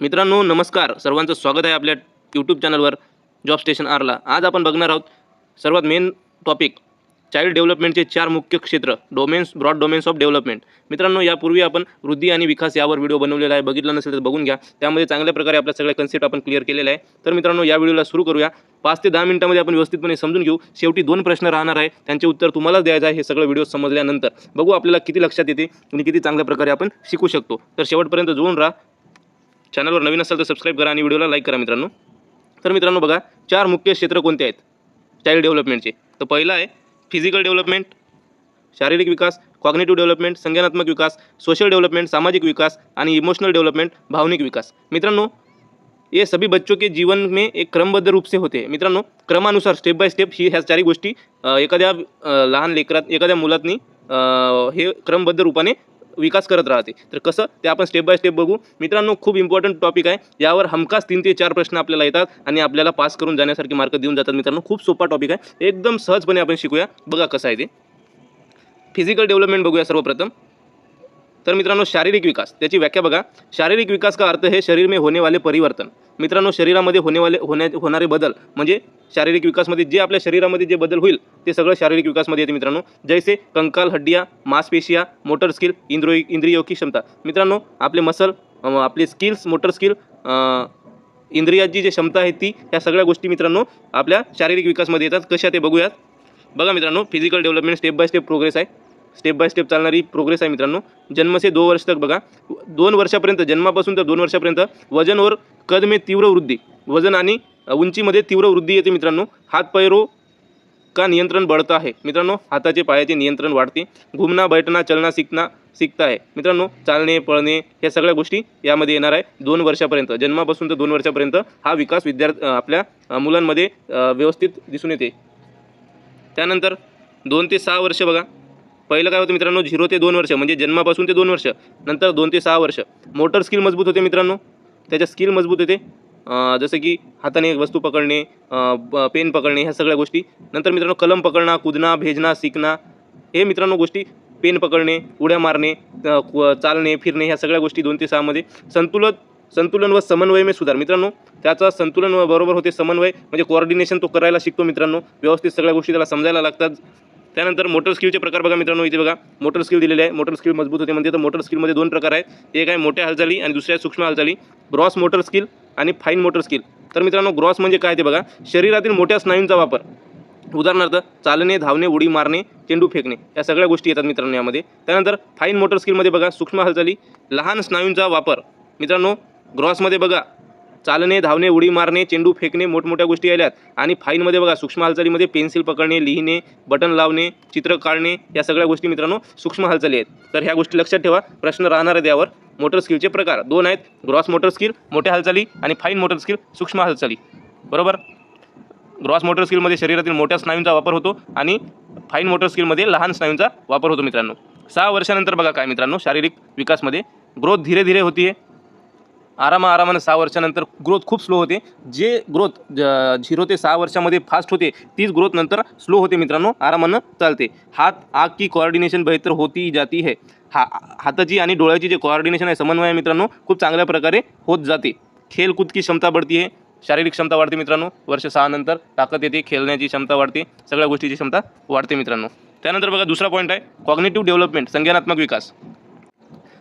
मित्रांनो नमस्कार. सर्वांचं स्वागत आहे आपल्या यूट्यूब चॅनलवर जॉब स्टेशन आरला आज आपण बघणार आहोत सर्वात मेन टॉपिक चाइल्ड डेव्हलपमेंटचे चार मुख्य क्षेत्र domains broad domains of development मित्रांनो यापूर्वी आपण वृद्धी आणि विकास यावर व्हिडिओ बनवलेला आहे. बघितला नसेल तर बघून घ्या. त्यामध्ये चांगल्या प्रकारे आपल्या सगळ्या कन्सेप्ट आपण क्लिअर केलेला आहे. तर मित्रांनो या व्हिडिओला सुरू करूया. पाच ते दहा मिनिटामध्ये आपण व्यवस्थितपणे समजून घेऊ. शेवटी दोन प्रश्न राहणार आहे. त्यांचे उत्तर तुम्हालाच द्यायचं आहे. हे सगळं व्हिडिओ समजल्यानंतर. बघू आपल्याला किती लक्षात येते आणि किती चांगल्या प्रकारे आपण शिकू शकतो. तर शेवटपर्यंत जुळून राहा. चॅनलवर नवीन असाल तर सबस्क्राईब करा आणि व्हिडिओला लाईक करा मित्रांनो. तर मित्रांनो बघा चार मुख्य क्षेत्र कोणते आहेत? चाइल्ड डेव्हलपमेंटचे तर पहिलं आहे फिजिकल डेव्हलपमेंट शारीरिक विकास कॉग्नेटिव्ह डेव्हलपमेंट संज्ञानात्मक विकास सोशल डेव्हलपमेंट सामाजिक विकास आणि इमोशनल डेव्हलपमेंट भावनिक विकास. मित्रांनो ये सभी बच्चों के जीवन में एक क्रमबद्ध रूप से होते हैं. मित्रांनो क्रमानुसार स्टेप बाय स्टेप ही ह्या चारही गोष्टी एखाद्या लहान लेकरात एखाद्या मुलातनी हे क्रमबद्ध रूपाने विकास करत राहते. तर कसं? ते आपण स्टेप बाय स्टेप बघू. मित्रांनो खूप इम्पॉर्टंट टॉपिक आहे. यावर हमखास तीन ते चार प्रश्न आपल्याला येतात आणि आपल्याला पास करून जाण्यासारखे मार्क देऊन जातात मित्रांनो. खूप सोपा टॉपिक आहे. एकदम सहजपणे आपण शिकूया. बघा कसं आहे ते. फिजिकल डेव्हलपमेंट बघूया सर्वप्रथम. तर मित्रांनो शारीरिक विकास. त्याची व्याख्या बघा. शारीरिक विकास का अर्थ हे शरीर में होने वाले परिवर्तन? मित्रांनो शरीरामध्ये होणे वाले होण्या होणारे बदल म्हणजे शारीरिक विकासमध्ये जे आपल्या शरीरामध्ये जे बदल होईल ते सगळं शारीरिक विकासमध्ये येते मित्रांनो. जैसे कंकाल हड्डिया मांसपेशिया मोटर स्किल इंद्रो इंद्रियोगी क्षमता. मित्रांनो आपले मसल आपले स्किल्स मोटर स्किल इंद्रियाची जी क्षमता आहे ती या सगळ्या गोष्टी मित्रांनो आपल्या शारीरिक विकासमध्ये येतात. कशा ते बघूयात? बघा मित्रांनो physical development step by step progress आहे. स्टेप बाय स्टेप चालणारी प्रोग्रेस आहे मित्रांनो. जन्म से दो वर्ष तक बघा. दोन वर्षापर्यंत जन्मापासून तर दोन वर्षापर्यंत वजन और कद में तीव्र वृद्धी. वजन आणि उंचीमध्ये तीव्र वृद्धी येते मित्रांनो. हात पैरो का नियंत्रण बढ़ता आहे? मित्रांनो हाताचे पायाचे नियंत्रण वाढते. घुमना बैठना चलना शिकना शिकता आहे. मित्रांनो चालणे पळणे ह्या सगळ्या गोष्टी यामध्ये येणार आहे दोन वर्षापर्यंत. जन्मापासून तर दोन वर्षापर्यंत हा विकास विद्यार्थी आपल्या मुलांमध्ये व्यवस्थित दिसून येते. त्यानंतर दोन ते सहा वर्ष बघा. पहिलं काय होतं मित्रांनो? झिरो ते दोन वर्ष म्हणजे जन्मापासून ते दोन वर्ष नंतर दोन ते सहा वर्ष. मोटर स्किल मजबूत होते मित्रांनो. त्याच्या स्किल मजबूत होते. जसं की हाताने वस्तू पकडणे पेन पकडणे ह्या सगळ्या गोष्टी. नंतर मित्रांनो कलम पकडणं कुदणं भेजणं शिकणं हे मित्रांनो गोष्टी. पेन पकडणे उड्या मारणे चालणे फिरणे ह्या सगळ्या गोष्टी दोन ते सहामध्ये संतुलन संतुलन व समन्वय में सुधार. मित्रांनो त्याचा संतुलन व बरोबर होते समन्वय. म्हणजे कोऑर्डिनेशन तो करायला शिकतो मित्रांनो. व्यवस्थित सगळ्या गोष्टी त्याला समजायला लागतात. त्यानंतर मोटर स्किलचे प्रकार बघा मित्रांनो इथे बघा. मोटर स्किल दिलेले आहे. मोटर स्किल मजबूत होते म्हणजे तर मोटर स्किलमध्ये दोन प्रकार आहेत. एक आहे मोठ्या हालचाली आणि दुसऱ्या सूक्ष्म हालचाली. ग्रॉस मोटर स्किल आणि फाईन मोटर स्किल तर मित्रांनो ग्रॉस म्हणजे काय ते बघा. शरीरातील मोठ्या स्नायूंचा वापर. उदाहरणार्थ चालणे धावणे उडी मारणे चेंडू फेकणे या सगळ्या गोष्टी येतात मित्रांनो यामध्ये. त्यानंतर फाईन मोटर स्किलमध्ये बघा सूक्ष्म हालचाली लहान स्नायूंचा वापर. मित्रांनो ग्रॉसमध्ये बघा. चालणे धावणे उडी मारणे चेंडू फेकणे मोठमोठ्या गोष्टी आल्यात. आणि फाईनमध्ये बघा सूक्ष्म हालचालीमध्ये पेन्सिल पकडणे लिहिणे बटन लावणे चित्र काढणे या सगळ्या गोष्टी मित्रांनो सूक्ष्म हालचाली आहेत. तर ह्या गोष्टी लक्षात ठेवा. प्रश्न राहणार आहेत यावर. मोटर स्किलचे प्रकार. दोन आहेत. ग्रॉस मोटर स्किल मोठ्या हालचाली आणि फाईन मोटर स्किल सूक्ष्म हालचाली. बरोबर? ग्रॉस मोटर स्किलमध्ये शरीरातील मोठ्या स्नायूंचा वापर होतो आणि फाईन मोटर स्किलमध्ये लहान स्नायूंचा वापर होतो मित्रांनो. सहा वर्षानंतर बघा काय मित्रांनो शारीरिक विकासमध्ये ग्रोथ धीरे धीरे होती आरामा आरामानं सहा वर्षानंतर ग्रोथ खूप स्लो होते. जे ग्रोथ झिरो ते सहा वर्षामध्ये फास्ट होते तीच ग्रोथ नंतर स्लो होते मित्रांनो आरामानं चालते. हात आग की कॉर्डिनेशन बेहतर होती जाती है. हा हाताची आणि डोळ्याची जे कोऑर्डिनेशन आहे समन्वय आहे मित्रांनो खूप चांगल्या प्रकारे होत जाते. खेलकूद की क्षमता बढ़ती आहे शारीरिक क्षमता वाढते मित्रांनो वर्ष सहानंतर ताकद येते खेळण्याची क्षमता वाढते सगळ्या गोष्टीची क्षमता वाढते मित्रांनो. त्यानंतर बघा दुसरा पॉईंट आहे कॉग्नेटिव्ह डेव्हलपमेंट संज्ञानात्मक विकास.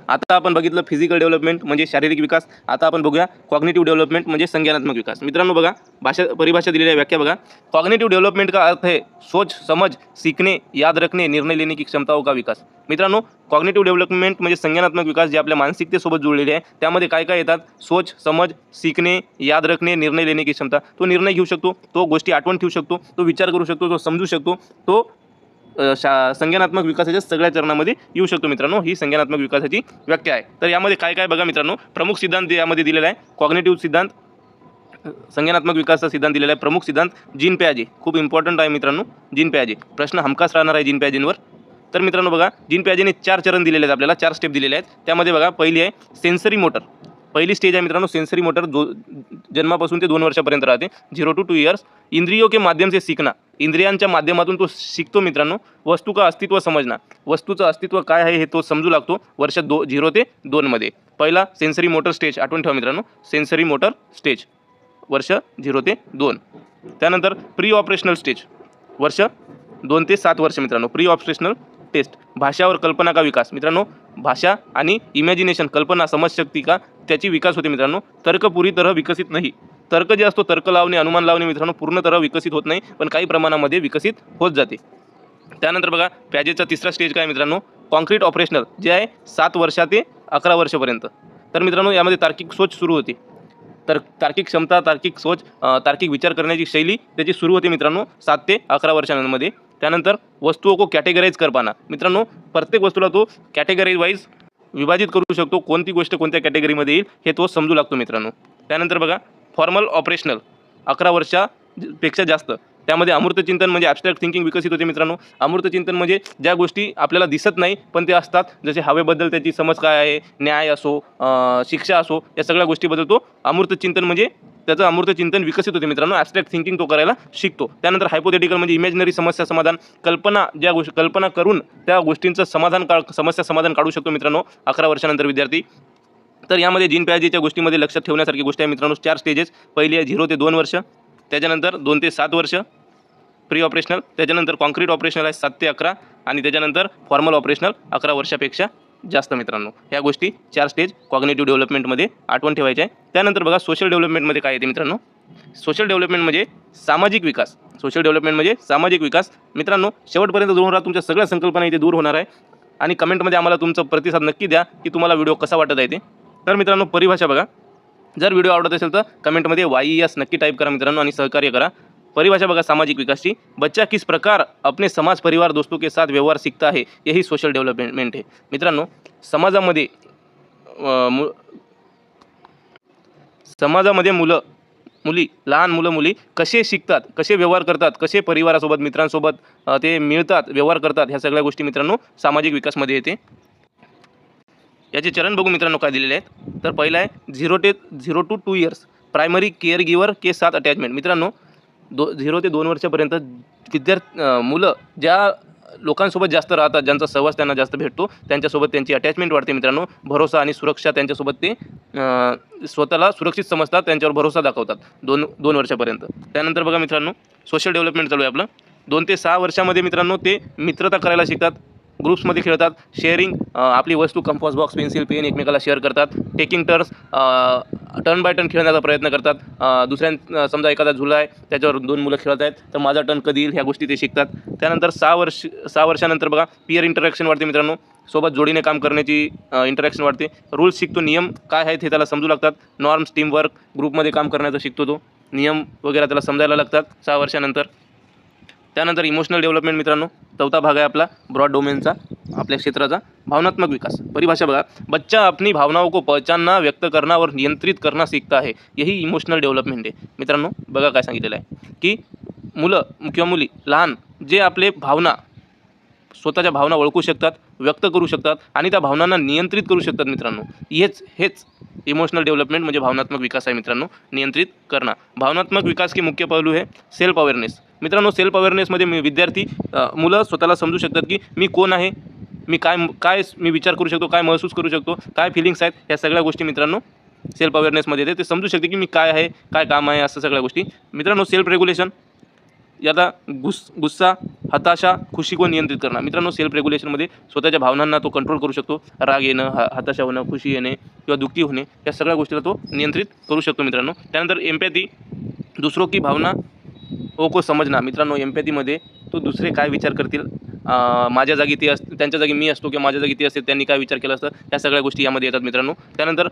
आता आपण बघितलं फिजिकल डेव्हलपमेंट म्हणजे शारीरिक विकास. आता आपण बघूया कॉग्नेटिव्ह डेव्हलपमेंट म्हणजे संज्ञानात्मक विकास. मित्रांनो बघा भाषा परिभाषा दिलेल्या व्याख्या बघा. कॉग्नेटिव्ह डेव्हलपमेंट का अर्थ है सोच समझ सीखने याद रखने निर्णय लेने की क्षमताओं हो का विकास. मित्रांनो कॉग्नेटिव्ह डेव्हलपमेंट म्हणजे संज्ञानात्मक विकास जे आपल्या मानसिकतेसोबत जुळलेले आहे. त्यामध्ये काय काय येतात? सोच समज शिकणे याद रखणे निर्णय लेणे की क्षमता. तो निर्णय घेऊ शकतो तो गोष्टी आठवण ठेवू शकतो तो विचार करू शकतो तो समजू शकतो तो शा संज्ञानात्मक विकासाच्या सगळ्या चरणामध्ये येऊ शकतो मित्रांनो. ही संज्ञानात्मक विकासाची व्याख्या आहे. तर यामध्ये काय काय बघा मित्रांनो. प्रमुख सिद्धांत यामध्ये दिलेला आहे. कॉग्नेटिव्ह सिद्धांत संज्ञानात्मक विकासाचा सिद्धांत दिलेला आहे. प्रमुख सिद्धांत जीन प्याजे. खूप इम्पॉर्टंट आहे मित्रांनो. जीन प्याजे. प्रश्न हमखास राहणार आहे जीन प्याजींवर. तर मित्रांनो बघा जीन प्याजेने चार चरण दिलेले आहेत आपल्याला. चार स्टेप दिलेले आहेत. त्यामध्ये बघा पहिली आहे सेन्सरी मोटर पहिली स्टेज आहे मित्रांनो सेन्सरी मोटर जो जन्मापासून ते दोन वर्षापर्यंत राहते. झिरो टू टू इयर्स इंद्रियों के माध्यम से शिकणं इंद्रियांच्या माध्यमातून तो शिकतो मित्रांनो. वस्तू का अस्तित्व समजणं वस्तूचं अस्तित्व काय आहे हे तो समजू लागतो वर्ष दो झिरो ते दोनमध्ये पहिला सेन्सरी मोटर स्टेज आठवण ठेवा मित्रांनो. सेन्सरी मोटर स्टेज वर्ष झिरो ते दोन. त्यानंतर प्री ऑपरेशनल स्टेज वर्ष दोन ते सात वर्ष मित्रांनो. प्री ऑपरेशनल टेस्ट भाषावर कल्पना का विकास? मित्रांनो भाषा आणि इमॅजिनेशन कल्पना समजशक्ती का? त्याची विकास होते मित्रांनो. तर्क पुरी तरह विकसित नाही. तर्क जे असतो तर्क लावणे अनुमान लावणे मित्रांनो पूर्ण तरह विकसित होत नाही पण काही प्रमाणामध्ये विकसित होत जाते. त्यानंतर बघा पॅजेचा तिसरा स्टेज काय मित्रांनो? कॉन्क्रीट ऑपरेशनल जे आहे सात वर्षा ते अकरा वर्षापर्यंत. तर मित्रांनो यामध्ये तार्किक सोच सुरू होते. तर तार्किक क्षमता तार्किक सोच तार्किक विचार करण्याची शैली त्याची सुरू होते मित्रांनो सात ते अकरा वर्षांमध्ये. त्यानंतर वस्तुओं को कॅटेगराईज कर पाना. मित्रांनो प्रत्येक वस्तूला तो कॅटेगरी वाईज विभाजित करू शकतो. कोणती गोष्ट कोणत्या कॅटेगरीमध्ये येईल हे तो समजू लागतो मित्रांनो. त्यानंतर बघा फॉर्मल ऑपरेशनल अकरा वर्षापेक्षा जास्त. त्यामध्ये अमूर्त चिंतन म्हणजे ॲबस्ट्रॅक्ट थिंकिंग विकसित होते मित्रांनो. अमृतचिंतन चिंतन म्हणजे ज्या गोष्टी आपल्याला दिसत नाही पण ते असतात. जसे हवेबद्दल त्याची समज काय आहे न्याय असो शिक्षा असो या सगळ्या गोष्टीबद्दल तो अमृतचिंतन चिंतन म्हणजे त्याचं अमृत चिंतन विकसित होते मित्रांनो. ॲबस्ट्रॅक्ट थिंकिंग तो करायला शिकतो. त्यानंतर हायपोथेटिकल म्हणजे इमॅजिनरी समस्या समाधान. कल्पना ज्या गोष्टी कल्पना करून त्या गोष्टींचं समाधान का समस्या समाधान काढू शकतो मित्रांनो अकरा वर्षानंतर विद्यार्थी. तर यामध्ये जीन पॅजीच्या गोष्टीमध्ये लक्षात ठेवण्यासारखी गोष्ट आहे मित्रांनो. चार स्टेजेस पहिली आहे झिरो ते दोन वर्ष. त्याच्यानंतर दोन ते सात वर्ष. प्री ऑपरेशनल त्याच्यानंतर कॉन्क्रीट ऑपरेशनल आहे सात ते अकरा आणि त्याच्यानंतर फॉर्मल ऑपरेशनल अकरा वर्षापेक्षा जास्त मित्रांनो. ह्या गोष्टी चार स्टेज कॉग्नेटिव्ह डेव्हलपमेंटमध्ये आठवण ठेवायच्या आहे. त्यानंतर बघा सोशल डेव्हलपमेंटमध्ये काय येते मित्रांनो? सोशल डेव्हलपमेंट म्हणजे सामाजिक विकास. सोशल डेव्हलपमेंट म्हणजे सामाजिक विकास. मित्रांनो शेवटपर्यंत जोडून राहा तुमच्या सगळ्या संकल्पना इथे दूर होणार आहे. आणि कमेंटमध्ये आम्हाला तुमचा प्रतिसाद नक्की द्या की तुम्हाला व्हिडिओ कसा वाटत आहे ते. तर मित्रांनो परिभाषा बघा. जर व्हिडिओ आवडत असेल तर कमेंटमध्ये वाई एस नक्की टाईप करा मित्रांनो आणि सहकार्य करा. परिभाषा बघा सामाजिक विकासची. बच्चा किस प्रकार अपने समाज परिवार दोस्तों के साथ व्यवहार सीखता है? यही सोशल डेव्हलपमेंट आहे मित्रांनो समाजामध्ये समाजामध्ये मुलं मुली लहान मुलं मुली कसे शिकतात कसे व्यवहार करतात कसे परिवारासोबत मित्रांसोबत ते मिळतात व्यवहार करतात ह्या सगळ्या गोष्टी मित्रांनो सामाजिक विकासमध्ये येते. याचे चरण बघू मित्रांनो काय दिलेले आहेत. तर पहिलं आहे झिरो ते zero to two years primary care giver के साथ अटॅचमेंट मित्रांनो दो झिरो ते दोन वर्षापर्यंत विद्यार्थी मुलं ज्या लोकांसोबत जास्त राहतात ज्यांचा सहवास त्यांना जास्त भेटतो त्यांच्यासोबत त्यांची अटॅचमेंट वाढते मित्रांनो. भरोसा आणि सुरक्षा त्यांच्यासोबत ते स्वतःला सुरक्षित समजतात त्यांच्यावर भरोसा दाखवतात दोन दोन वर्षापर्यंत. त्यानंतर बघा मित्रांनो सोशल डेव्हलपमेंट चालू आहे आपलं. दोन ते सहा वर्षामध्ये मित्रांनो ते मित्रता करायला शिकतात ग्रुप्समध्ये खेळतात शेअरिंग आपली वस्तू कंपॉस बॉक्स पेन्सिल पेन एकमेकाला शेअर करतात taking turns turn by turn खेळण्याचा प्रयत्न करतात. दुसऱ्या दुसऱ्यां समजा एखादा झुला आहे त्याच्यावर दोन मुलं खेळत आहेत तर माझा टर्न कधी येईल ह्या गोष्टी ते शिकतात. त्यानंतर सहा वर्ष सहा वर्षानंतर बघा पियर इंटरॅक्शन वाढते मित्रांनो सोबत जोडीने काम करण्याची इंटरॅक्शन वाढते रूल्स शिकतो नियम काय आहेत हे त्याला समजू लागतात. नॉर्म्स टीमवर्क ग्रुपमध्ये काम करण्याचं शिकतो तो. नियम वगैरे त्याला समजायला लागतात सहा वर्षानंतर. त्यानंतर इमोशनल डेव्हलपमेंट मित्रांनो चौथा भाग आहे आपला ब्रॉड डोमेनचा आपल्या क्षेत्राचा भावनात्मक विकास. परिभाषा बघा बच्चा अपनी भावनाओं को पहचानना व्यक्त करना और नियंत्रित करना सीखता है. यही इमोशनल डेव्हलपमेंट आहे मित्रांनो बघा काय सांगितलेलं आहे. की मुलं किंवा मुली लहान जे आपले भावना स्वतःच्या भावना ओळखू शकतात व्यक्त करू शकतात आणि त्या भावनांना नियंत्रित करू शकतात मित्रांनो. हेच हेच इमोशनल डेव्हलपमेंट म्हणजे भावनात्मक विकास आहे मित्रांनो. नियंत्रित करणं. भावनात्मक विकास की मुख्य पैलू आहे सेल्फ अवेअरनेस मित्रांनो सेल्फ अवेअरनेसमध्ये मी विद्यार्थी मुलं स्वतःला समजू शकतात की मी कोण आहे? मी काय काय मी विचार करू शकतो? काय महसूस करू शकतो? काय फिलिंग्स आहेत? ह्या सगळ्या गोष्टी मित्रांनो सेल्फ अवेअरनेसमध्ये येते. ते समजू शकते की मी काय आहे? काय काम आहे? असं सगळ्या गोष्टी. मित्रांनो सेल्फ रेग्युलेशन याला गुस गुस्सा हताशा खुशी को नियंत्रित करणं. मित्रांनो सेल्फ रेग्युलेशनमध्ये स्वतःच्या भावनांना तो कंट्रोल करू शकतो. राग येणं ह हताशा होणं खुशी येणे किंवा दुःखी होणे या सगळ्या गोष्टीला तो नियंत्रित करू शकतो मित्रांनो. त्यानंतर एम्पॅथी दुसरो की भावना ओको समजना. मित्रांनो एम्पॅथीमध्ये तो दुसरे काय विचार करतील? माझ्या जागी ते अस त्यांच्या जागी मी असतो किंवा माझ्या जागी ते असते त्यांनी काय विचार केला असतं? या सगळ्या गोष्टी यामध्ये येतात मित्रांनो. त्यानंतर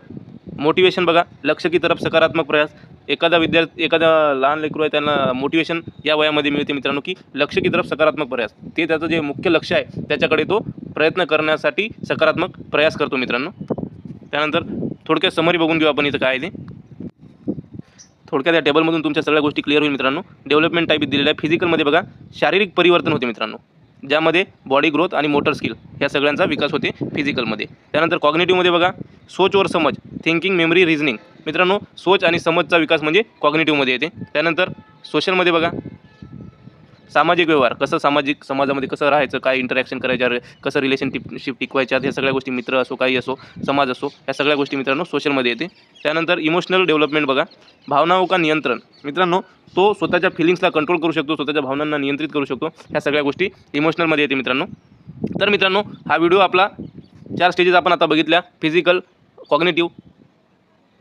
मोटिवेशन बघा. लक्ष की तरफ सकारात्मक प्रयास. एखादा विद्यार्थी एखादा लहान लेकरू आहे त्यांना मोटिवेशन या वयामध्ये मिळते मित्रांनो की लक्ष की तरफ सकारात्मक प्रयास. ते त्याचं जे मुख्य लक्ष आहे त्याच्याकडे तो प्रयत्न करण्यासाठी सकारात्मक प्रयास करतो मित्रांनो. त्यानंतर थोडक्यात समरी बघून घेऊ आपण इथं काय आहे ते. थोडक्यात या टेबलमधून तुमच्या सगळ्या गोष्टी क्लिअर होईल मित्रांनो. डेव्हलपमेंट टाईप दिलेलं आहे. फिजिकलमध्ये बघा शारीरिक परिवर्तन होते मित्रांनो. ज्यामध्ये बॉडी ग्रोथ आणि मोटर स्किल ह्या सगळ्यांचा विकास होते फिजिकलमध्ये त्यानंतर कॉग्नेटिव्हमध्ये बघा सोच वर समज थिंकिंग मेमरी रिझनिंग मित्रांनो सोच आणि समजचा विकास म्हणजे कॉग्नेटिव्हमध्ये येते. त्यानंतर सोशलमध्ये बघा सामाजिक व्यवहार कसं सामाजिक समाजामध्ये कसं राहायचं काय इंटरॅक्शन करायच्या कसं रिलेशनशिप टिकवायच्या ह्या सगळ्या गोष्टी मित्र असो काही असो समाज असो ह्या सगळ्या गोष्टी मित्रांनो सोशलमध्ये येते. त्यानंतर इमोशनल डेव्हलपमेंट बघा. भावनाओं हो का नियंत्रण? मित्रांनो तो स्वतःच्या फिलिंग्सला कंट्रोल करू शकतो स्वतःच्या भावनांना नियंत्रित करू शकतो ह्या सगळ्या गोष्टी इमोशनलमध्ये येते मित्रांनो. तर मित्रांनो हा व्हिडिओ आपला चार स्टेजेस आपण आता बघितल्या फिजिकल कॉग्नेटिव्ह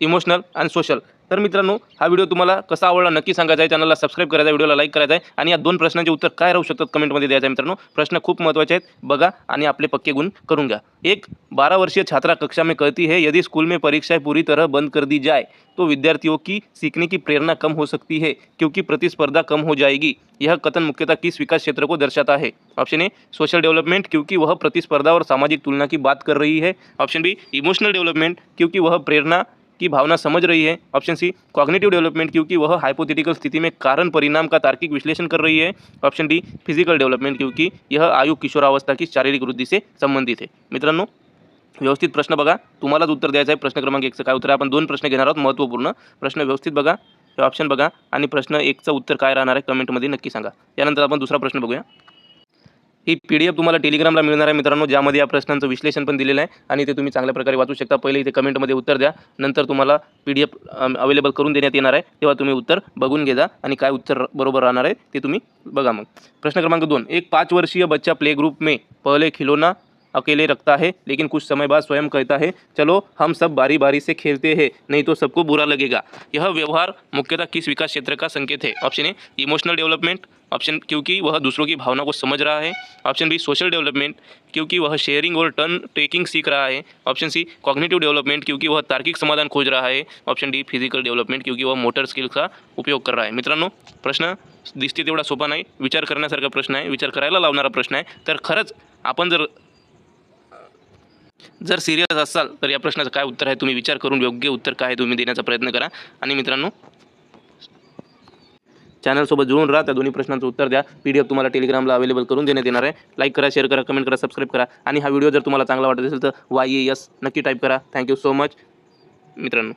इमोशनल आणि सोशल. तर मित्रांनो हा व्हिडिओ तुम्हाला कसा आवडला नक्की सांगायचा आहे. चॅनलला सबस्क्राईब करायचा आहे व्हिडिओला लाईक करायचा आहे. आणि या दोन प्रश्नांचे उत्तर काय राहू शकतात कमेंटमध्ये द्यायचं आहे मित्रांनो. प्रश्न खूप महत्त्वाचे आहेत. बघा आणि आपले पक्के गुण करून घ्या. एक बारह वर्षीय छात्रा कक्षा में कहती है यदि स्कूल में परीक्षाएं पूरी तरह बंद कर दी जाए तो विद्यार्थियों की सीखने की प्रेरणा कम हो सकती है क्योंकि प्रतिस्पर्धा कम हो जाएगी। यह कथन मुख्यतः किस विकास क्षेत्र को दर्शाता है? ऑप्शन ए सोशल डेवलपमेंट क्योंकि वह प्रतिस्पर्धा और सामाजिक तुलना की बात कर रही है। ऑप्शन बी इमोशनल डेवलपमेंट क्योंकि वह प्रेरणा की भावना समझ रही है। ऑप्शन सी कॉग्नेटिव डेवलपमेंट क्योंकि वह हाइपोथेटिकल स्थिति में कारण परिणाम का तार्किक विश्लेषण कर रही है। ऑप्शन डी फिजिकल डेवलपमेंट क्योंकि यह आयु किशोरावस्था की शारीरिक वृद्धि से संबंधित है। मित्रांनो व्यवस्थित प्रश्न बघा। तुम्हालाच उत्तर द्यायचं आहे प्रश्न क्रमांक एकचं. काय उत्तर आहे? आपण दोन प्रश्न घेणार आहोत महत्त्वपूर्ण प्रश्न. व्यवस्थित बघा. हे ऑप्शन बघा. आणि प्रश्न एकचं उत्तर काय राहणार आहे? कमेंटमध्ये नक्की सांगा. यानंतर आपण दुसरा प्रश्न बघूया. ही पी डी एफ तुम्हाला टेलिग्रामला मिळणार आहे मित्रांनो ज्यामध्ये या प्रश्नांचं विश्लेषण पण दिलेलं आहे आणि ते तुम्ही चांगल्या प्रकारे वाचू शकता. पहिले इथे कमेंटमध्ये उत्तर द्या नंतर तुम्हाला पी डी एफ अवेलेबल करून देण्यात येणार आहे. तेव्हा तुम्ही उत्तर बघून घेजा आणि काय उत्तर बरोबर राहणार आहे ते तुम्ही बघा मग. प्रश्न क्रमांक दोन एक पाच वर्षीय बच्चा प्ले ग्रुप में पहले खिलौना अकेले रखता है, लेकिन कुछ समय बाद स्वयं कहता है, चलो, हम सब बारी बारी से खेलते हैं, नहीं तो सबको बुरा लगेगा। यह व्यवहार मुख्यतः किस विकास क्षेत्र का संकेत है? Option A, emotional development. Option, क्योंकि वह दूसरों की भावना को समझ रहा है। ऑप्शन बी, सोशल डेवलपमेंट, क्योंकि वह शेयरिंग और टर्न टेकिंग सीख रहा है। ऑप्शन सी, कॉग्निटिव डेवलपमेंट, क्योंकि वह तार्किक समाधान खोज रहा है। ऑप्शन डी, फ़िज़िकल डेवलपमेंट, क्योंकि वह मोटर स्किल का उपयोग कर रहा है। मित्रांनो, प्रश्न दिसते तेवढा सोपा नाही. विचार करण्यासारखा प्रश्न आहे. विचार करायला लावणारा प्रश्न आहे. तर खरंच, आपण जर जर सिरियस असाल तर या प्रश्नाचं काय उत्तर आहे? तुम्ही विचार करून योग्य उत्तर काय आहे तुम्ही देण्याचा प्रयत्न करा. आणि मित्रांनो चॅनलसोबत जुळून राहा त्या दोन्ही प्रश्नांचं उत्तर द्या. पी डी एफ तुम्हाला टेलिग्रामला अवेलेबल करून देण्यात येणार आहे. लाईक करा शेअर करा कमेंट करा सबस्क्राईब करा. आणि हा व्हिडिओ जर तुम्हाला चांगला वाटत असेल तर वाय ए एस नक्की टाईप करा. थँक्यू सो मच मित्रांनो.